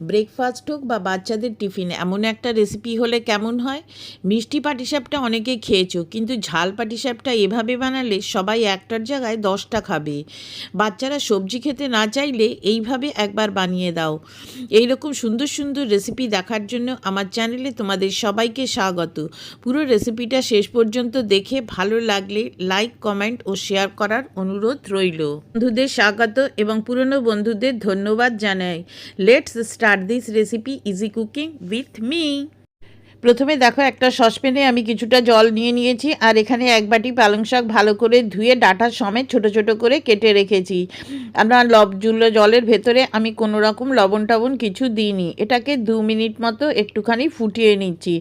Breakfast হোক বা বাচ্চাদের টিফিন, এমন একটা রেসিপি হলে কেমন হয়? মিষ্টি পাটিসাপটা অনেকে খেয়েছো, কিন্তু ঝাল পাটিসাপটা এভাবে বানালে সবাই একটার জায়গায় দশটা খাবে। বাচ্চারা সবজি খেতে না চাইলে এইভাবে একবার বানিয়ে দাও। এই রকম সুন্দর সুন্দর রেসিপি দেখার জন্য আমার চ্যানেলে তোমাদের সবাইকে স্বাগত। পুরো রেসিপিটা শেষ পর্যন্ত দেখে ভালো লাগলে লাইক কমেন্ট ও শেয়ার করার অনুরোধ রইল। বন্ধুদের স্বাগত এবং পুরনো বন্ধুদের ধন্যবাদ জানাই। Let's start this recipe easy cooking with me প্রথমে দেখো একটা সসপ্যানে আমি কিছুটা জল নিয়ে নিয়েছি আর এখানে এক বাটি পালং শাক ভালো করে ধুয়ে ডাঁটা সমেত ছোট ছোট করে কেটে রেখেছি। আমরা লব, জুলো, জলের ভেতরে আমি কোনো রকম লবণ টবণ কিছু দিইনি। এটাকে দু মিনিট মতো একটুখানি ফুটিয়ে নিচ্ছি।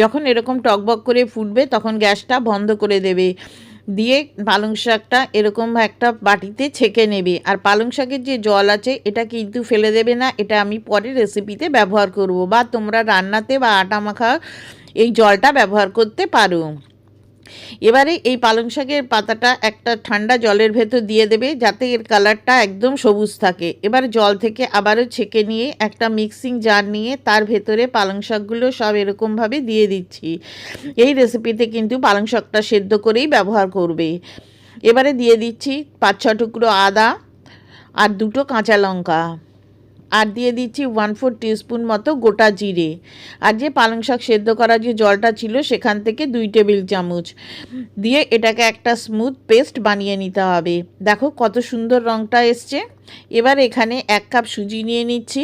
যখন এরকম টকবক করে ফুটবে তখন গ্যাসটা বন্ধ করে দেবে। দিয়ে পালং শাকটা এরকম একটা বাটিতে ছেঁকে নেবে। আর পালং শাকের যে জল আছে, এটা কিন্তু ফেলে দেবে না। এটা আমি পরে রেসিপিতে ব্যবহার করব। বা তোমরা রান্নাতে বা আটা মাখা এই জলটা ব্যবহার করতে পারো। এবারে এই পালং শাকের পাতাটা একটা ঠান্ডা জলের ভেতর দিয়ে দেবে যাতে এর কালারটা একদম সবুজ থাকে। এবার জল থেকে আবারও ছেঁকে নিয়ে একটা মিক্সিং জার নিয়ে তার ভেতরে পালং শাকগুলো সব এরকমভাবে দিয়ে দিচ্ছি। এই রেসিপিতে কিন্তু পালং শাকটা সেদ্ধ করেই ব্যবহার করবে। এবারে দিয়ে দিচ্ছি পাঁচ ছ টুকরো আদা আর দুটো কাঁচা লঙ্কা। আর দিয়ে দিচ্ছি ওয়ান ফোর টিস্পুন মতো গোটা জিরে। আর যে পালং শাক সেদ্ধ করা যে জলটা ছিল সেখান থেকে দুই টেবিল চামচ। দিয়ে এটাকে একটা স্মুথ পেস্ট বানিয়ে নিতে হবে। দেখো কত সুন্দর রঙটা এসছে। এবার এখানে এক কাপ সুজি নিয়ে নিচ্ছি।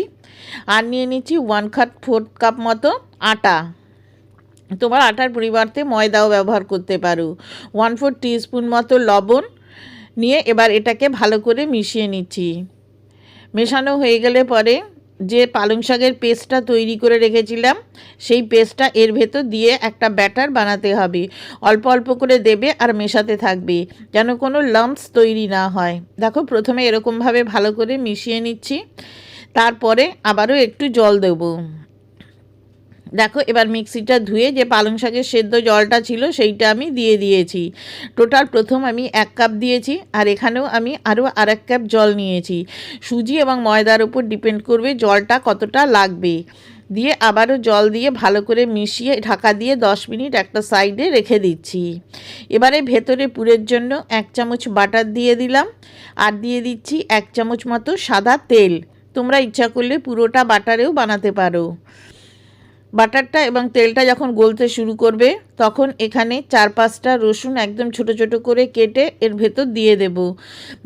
আর নিয়ে নিচ্ছি ওয়ান কাপ ফোর্থ কাপ মতো আটা। তোমার আটার পরিবর্তে ময়দাও ব্যবহার করতে পারো। ওয়ান ফোর টিস্পুন মতো লবণ। নিয়ে এবার এটাকে ভালো করে মিশিয়ে নিচ্ছি। মেশানো হয়ে গেলে পরে যে পালং শাকের পেস্টটা তৈরি করে রেখেছিলাম, সেই পেস্টটা এর ভেতর দিয়ে একটা ব্যাটার বানাতে হবে। অল্প অল্প করে দেবে আর মেশাতে থাকবে, যেন কোনো লাম্পস তৈরি না হয়। দেখো, প্রথমে এরকমভাবে ভালো করে মিশিয়ে নিচ্ছি। তারপরে আবারও একটু জল দেবো। দেখো, এবার মিক্সিটা ধুয়ে যে পালং শাকের সেদ্ধ জলটা ছিল সেইটা আমি দিয়ে দিয়েছি। টোটাল প্রথম আমি এক কাপ দিয়েছি আর এখানেও আমি আরও আর এক কাপ জল নিয়েছি। সুজি এবং ময়দার উপর ডিপেন্ড করবে জলটা কতটা লাগবে। দিয়ে আবারও জল দিয়ে ভালো করে মিশিয়ে ঢাকা দিয়ে দশ মিনিট একটা সাইডে রেখে দিচ্ছি। এবারে ভেতরে পুরের জন্য এক চামচ বাটার দিয়ে দিলাম আর দিয়ে দিচ্ছি এক চামচ মতো সাদা তেল। তোমরা ইচ্ছা করলে পুরোটা বাটারেও বানাতে পারো। বাটারটা এবং তেলটা যখন গলতে শুরু করবে তখন এখানে চার পাঁচটা রসুন একদম ছোট ছোট করে কেটে এর ভেতর দিয়ে দেব।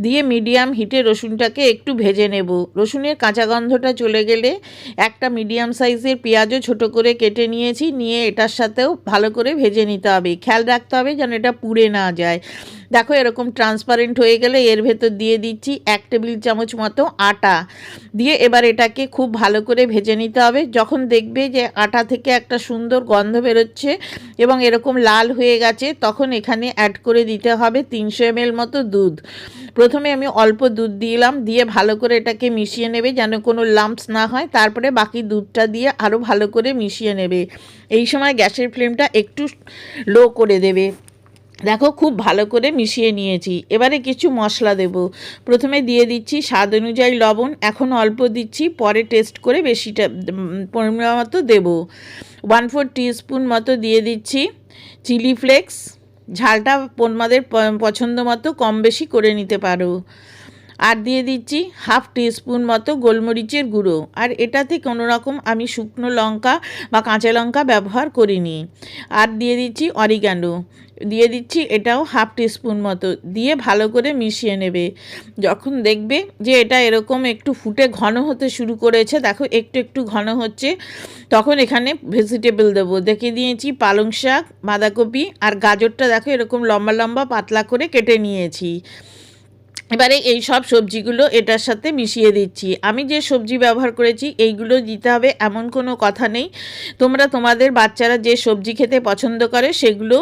দিয়ে মিডিয়াম হিটে রসুনটাকে একটু ভেজে নেব। রসুনের কাঁচা গন্ধটা চলে গেলে একটা মিডিয়াম সাইজের পেঁয়াজও ছোট করে কেটে নিয়েছি। নিয়ে এটার সাথেও ভালো করে ভেজে নিতে হবে। খেয়াল রাখতে হবে যেন এটা পুড়ে না যায়। দেখো এরকম ট্রান্সপারেন্ট হয়ে গেলে এর ভেতর দিয়ে দিচ্ছি এক টেবিল চামচ মতো আটা। দিয়ে এবার এটাকে খুব ভালো করে ভেজে নিতে হবে। যখন দেখবে যে আটা থেকে একটা সুন্দর গন্ধ বেরোচ্ছে এবং এরকম লাল হয়ে গেছে, তখন এখানে অ্যাড করে দিতে হবে তিনশো এমএল মতো দুধ। প্রথমে আমি অল্প দুধ দিলাম, দিয়ে ভালো করে এটাকে মিশিয়ে নেবে যেন কোনো লাম্পস না হয়, তারপরে বাকি দুধটা দিয়ে আরও ভালো করে মিশিয়ে নেবে। এই সময় গ্যাসের ফ্লেমটা একটু লো করে দেবে। দেখো, খুব ভালো করে মিশিয়ে নিয়েছি। এবারে কিছু মশলা দেব। প্রথমে দিয়ে দিচ্ছি স্বাদ অনুযায়ী লবণ, এখন অল্প দিচ্ছি, পরে টেস্ট করে বেশিটা পরিমাণ মতো দেবো। ওয়ান ফোর টিস্পুন মতো দিয়ে দিচ্ছি চিলি ফ্লেক্স। ঝালটা তোমাদের পছন্দ মতো কম বেশি করে নিতে পারো। আর দিয়ে দিচ্ছি হাফ টিস্পুন মতো গোলমরিচের গুঁড়ো। আর এটাতে কোনো রকম আমি শুকনো লঙ্কা বা কাঁচা লঙ্কা ব্যবহার করিনি। আর দিয়ে দিচ্ছি অরিগানো দিয়ে দিচ্ছি এটাও হাফ টিস্পুন মতো। দিয়ে ভালো করে মিশিয়ে নেবে। যখন দেখবে যে এটা এরকম একটু ফুটে ঘন হতে শুরু করেছে, দেখো একটু একটু ঘন হচ্ছে, তখন এখানে ভেজিটেবল দেবো। দেখে দিয়েছি পালং শাক, বাঁধাকপি আর গাজরটা দেখো এরকম লম্বা লম্বা পাতলা করে কেটে নিয়েছি। এবারে এই সব সবজিগুলো এটার সাথে মিশিয়ে দিচ্ছি। আমি যে সবজি ব্যবহার করেছি, এইগুলো দিতে হবে এমন কোনো কথা নেই। তোমরা তোমাদের বাচ্চারা যে সবজি খেতে পছন্দ করে, সেগুলো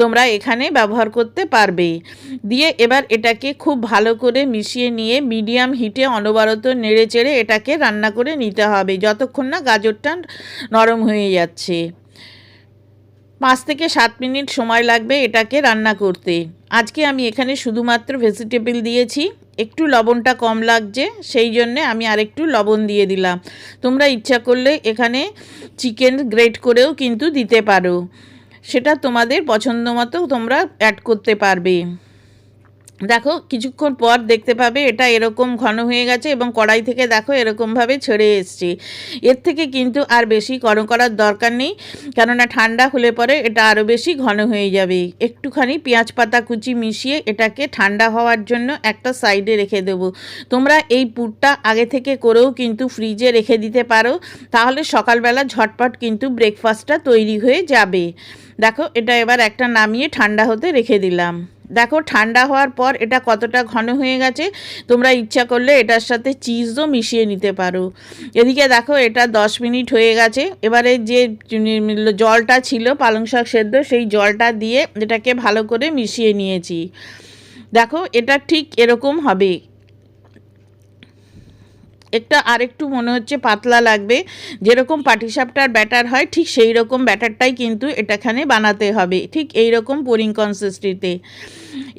তোমরা এখানে ব্যবহার করতে পারবে। দিয়ে এবার এটাকে খুব ভালো করে মিশিয়ে নিয়ে মিডিয়াম হিটে অনবরত নেড়ে চেড়ে এটাকে রান্না করে নিতে হবে, যতক্ষণ না গাজরটা নরম হয়ে যাচ্ছে। পাঁচ থেকে সাত মিনিট সময় লাগবে এটাকে রান্না করতে। আজকে আমি এখানে শুধুমাত্র ভেজিটেবল দিয়েছি। একটু লবণটা কম লাগছে, সেই জন্যে আমি আরেকটু লবণ দিয়ে দিলাম। তোমরা ইচ্ছা করলে এখানে চিকেন গ্রেট করেও কিন্তু দিতে পারো। সেটা তোমাদের পছন্দ মতো তোমরা অ্যাড করতে পারবে। দেখো, কিছুক্ষণ পর দেখতে পাবে এটা এরকম ঘন হয়ে গেছে এবং কড়াই থেকে দেখো এরকমভাবে ছেড়ে এসছে। এর থেকে কিন্তু আর বেশি গরম করার দরকার নেই, কেননা ঠান্ডা হলে পরে এটা আরও বেশি ঘন হয়ে যাবে। একটুখানি পেঁয়াজ পাতা কুচি মিশিয়ে এটাকে ঠান্ডা হওয়ার জন্য একটা সাইডে রেখে দেবো। তোমরা এই পুরটা আগে থেকে করেও কিন্তু ফ্রিজে রেখে দিতে পারো, তাহলে সকালবেলা ঝটপট কিন্তু ব্রেকফাস্টটা তৈরি হয়ে যাবে। দেখো, এটা এবার একটা নামিয়ে ঠান্ডা হতে রেখে দিলাম। দেখো, ঠান্ডা হওয়ার পর এটা কতটা ঘন হয়ে গেছে, তোমরা ইচ্ছা করলে এটার সাথে চিজও মিশিয়ে নিতে পারো। এদিকে দেখো, এটা দশ মিনিট হয়ে গেছে। এবারে যে জলটা ছিল, পালং শাক সেদ্ধ, সেই জলটা দিয়ে এটাকে ভালো করে মিশিয়ে নিয়েছি। দেখো, এটা ঠিক এরকম হবে। একটা আরেকটু মনে হচ্ছে পাতলা লাগবে। যেরকম পাটিসাপটার ব্যাটার হয়, ঠিক সেই রকম ব্যাটারটাই কিন্তু এটাখানে বানাতে হবে। ঠিক এই রকম পোরিং কনসিস্টিতে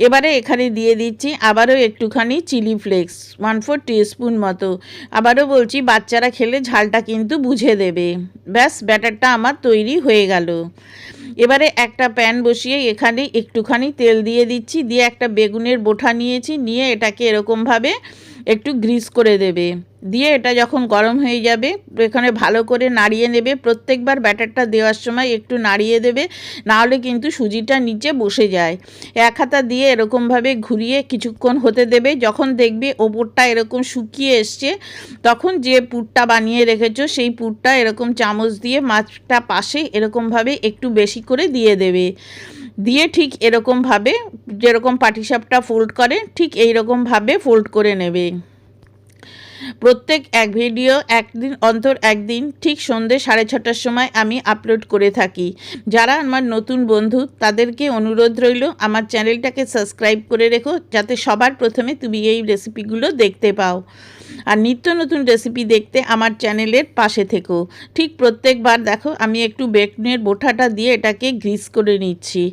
এবারে এখানে দিয়ে দিচ্ছি আবারও একটুখানি chilli flakes one four teaspoon মতো। আবারও বলছি, বাচ্চারা খেলে ঝালটা কিন্তু বুঝে দেবে। ব্যাস, ব্যাটারটা আমার তৈরি হয়ে গেল। এবারে একটা প্যান বসিয়ে এখানে একটুখানি তেল দিয়ে দিচ্ছি। দিয়ে একটা বেগুনের বোঠা নিয়েছি। নিয়ে এটাকে এরকমভাবে একটু গ্রিস করে দেবে। দিয়ে এটা যখন গরম হয়ে যাবে, এখানে ভালো করে নাড়িয়ে নেবে। প্রত্যেকবার ব্যাটারটা দেওয়ার সময় একটু নাড়িয়ে দেবে নাহলে কিন্তু সুজিটা নিচে বসে যায়। এক হাতা দিয়ে এরকমভাবে ঘুরিয়ে কিছুক্ষণ হতে দেবে। যখন দেখবে ওপরটা এরকম শুকিয়ে এসছে, তখন যে পুরটা বানিয়ে রেখেছো, সেই পুরটা এরকম চামচ দিয়ে মাছটা পাশে এরকমভাবে একটু বেশি করে দিয়ে দেবে। দিয়ে ঠিক এরকমভাবে যেরকম পাটিসাপটা ফোল্ড করে ঠিক এইরকমভাবে ফোল্ড করে নেবে। প্রত্যেক এক ভিডিও একদিন অন্তর একদিন, ঠিক সন্ধ্যে সাড়ে ছটার সময় আমি আপলোড করে থাকি। যারা আমার নতুন বন্ধু, তাদেরকে অনুরোধ রইল, আমার চ্যানেলটাকে সাবস্ক্রাইব করে রেখো, যাতে সবার প্রথমে তুমি এই রেসিপিগুলো দেখতে পাও। আর নিত্য নতুন রেসিপি দেখতে আমার চ্যানেলের পাশে থেকো। ঠিক প্রত্যেকবার দেখো, আমি একটু বেকনের বোঠাটা দিয়ে এটাকে গ্রিস করে নিচ্ছি।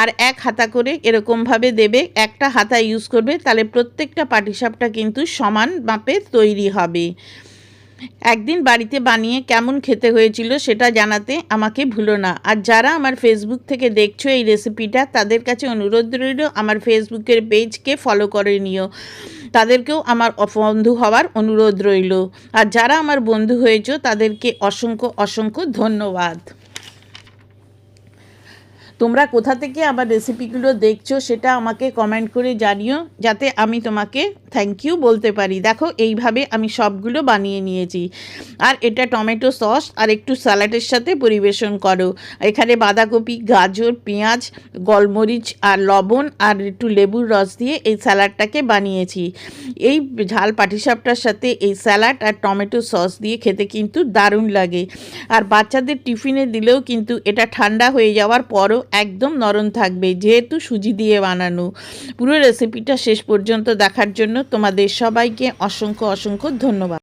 আর এক হাতা করে এরকমভাবে দেবে, একটা হাতা ইউজ করবে, তাহলে প্রত্যেকটা পাটিসাপটা কিন্তু সমান মাপে তৈরি হবে। একদিন বাড়িতে বানিয়ে কেমন খেতে হয়েছিল সেটা জানাতে আমাকে ভুলো না। আর যারা আমার ফেসবুক থেকে দেখছ এই রেসিপিটা তাদের কাছে অনুরোধ রইল আমার ফেসবুকের পেজকে ফলো করে নিও। তাদেরকেও আমার বন্ধু হওয়ার অনুরোধ রইল। আর যারা আমার বন্ধু হয়েছ, তাদেরকে অসংখ্য অসংখ্য ধন্যবাদ। তোমরা কোথা থেকে আমার রেসিপিগুলো দেখছ সেটা আমাকে কমেন্ট করে জানিও, যাতে আমি তোমাকে থ্যাংক ইউ বলতে পারি। দেখো, এইভাবে আমি সবগুলো বানিয়ে নিয়েছি। আর এটা টমেটো সস, আর একটু স্যালাডের সাথে পরিবেশন করো। এখানে বাঁধাকপি, গাজর, পেঁয়াজ, গলমরিচ আর লবণ আর একটু লেবুর রস দিয়ে এই স্যালাডটাকে বানিয়েছি। এই ঝাল পাটিসাপটার সাথে এই স্যালাড আর টমেটো সস দিয়ে খেতে কিন্তু দারুণ লাগে। আর বাচ্চাদের টিফিনে দিলেও কিন্তু এটা ঠান্ডা হয়ে যাওয়ার পরও একদম নরম থাকবে। যেহেতু সুজি দিয়ে বানানো, পুরো রেসিপিটা শেষ পর্যন্ত দেখার জন্য তোমাদের সবাইকে অসংখ্য অসংখ্য ধন্যবাদ।